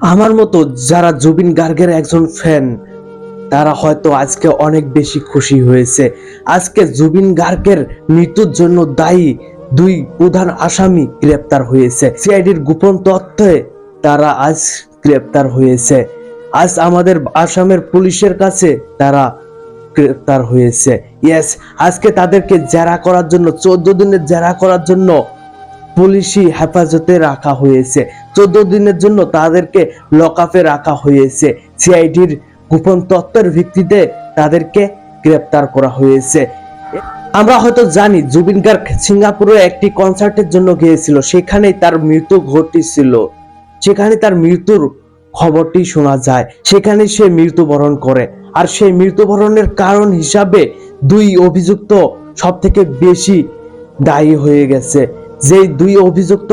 আমার মতো যারা জুবিন গার্গের একজন ফ্যান তারা হয়তো আজকে অনেক বেশি খুশি হয়েছে। আজকে জুবিন গার্গের মৃত্যুর জন্য দায়ী দুই প্রধান আসামি গ্রেপ্তার হয়েছে। সিআইডির গোপন তথ্যে তারা আজ গ্রেপ্তার হয়েছে। আজ আমাদের আসামের পুলিশের কাছে তারা গ্রেপ্তার হয়েছে। ইয়েস আজকে তাদেরকে জেরা করার জন্য, চোদ্দ দিনের জেরা করার জন্য পুলিশি হেফাজতে রাখা হয়েছে। চোদ্দ দিনের জন্য তাদেরকে লকআপে রাখা হয়েছে। সিআইডির গোপন তত্ত্বের ভিত্তিতে তাদেরকে গ্রেপ্তার করা হয়েছে। আমরা হয়তো জানি, জুবিন গার্গ সিঙ্গাপুরে একটি কনসার্টের জন্য গিয়েছিল। সেখানেই তার মৃত্যু ঘটেছিল। সেখানে তার মৃত্যুর খবরটি শোনা যায়। সেখানে সে মৃত্যুবরণ করে। আর সেই মৃত্যুবরণের কারণ হিসাবে দুই অভিযুক্ত সব থেকে বেশি দায়ী হয়ে গেছে। যেই দুই অভিযুক্ত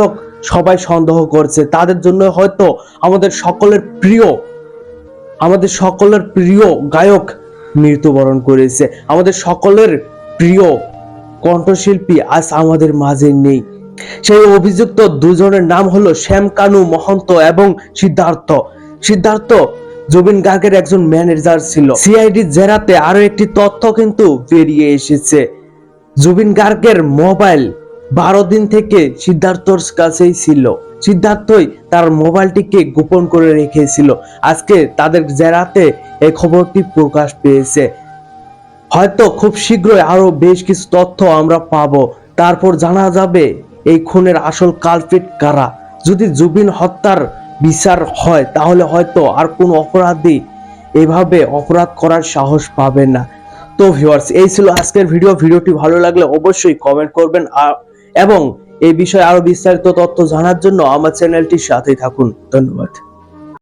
সবাই সন্দেহ করছে, তাদের জন্য হয়তো আমাদের সকলের প্রিয়, আমাদের সকলের প্রিয় গায়ক মৃত্যুবরণ করেছে। আমাদের সকলের প্রিয় কণ্ঠশিল্পী আজ আমাদের মাঝে নেই। সেই অভিযুক্ত দুজনের নাম হলো শ্যাম কানু মহন্ত এবং সিদ্ধার্থ। সিদ্ধার্থ জুবিন গার্গের একজন ম্যানেজার ছিল। সিআইডি জেরাতে আরও একটি তথ্য কিন্তু বেরিয়ে এসেছে। জুবিন গার্গের মোবাইল বারো দিন থেকে সিদ্ধার্থর কাছেই ছিল। সিদ্ধার্থই তার মোবাইলটিকে গোপন করে রেখেছিল। আজকে তাদের জেরাতে এই খবরটি প্রকাশ পেয়েছে। হয়তো খুব শীঘ্রই আরও বেশ কিছু তথ্য আমরা পাব। তারপর জানা যাবে এই খুনের আসল কালপিট কারা। যদি জুবিন হত্যার বিচার হয়, তাহলে হয়তো আর কোনো অপরাধী এভাবে অপরাধ করার সাহস পাবে না। তো ভিউয়ার্স এই ছিল আজকের ভিডিও ভিডিওটি ভালো লাগলে অবশ্যই কমেন্ট করবেন। আর এবং এই বিষয়ে আরও বিস্তারিত তথ্য জানার জন্য আমার চ্যানেলটির সাথেই থাকুন। ধন্যবাদ।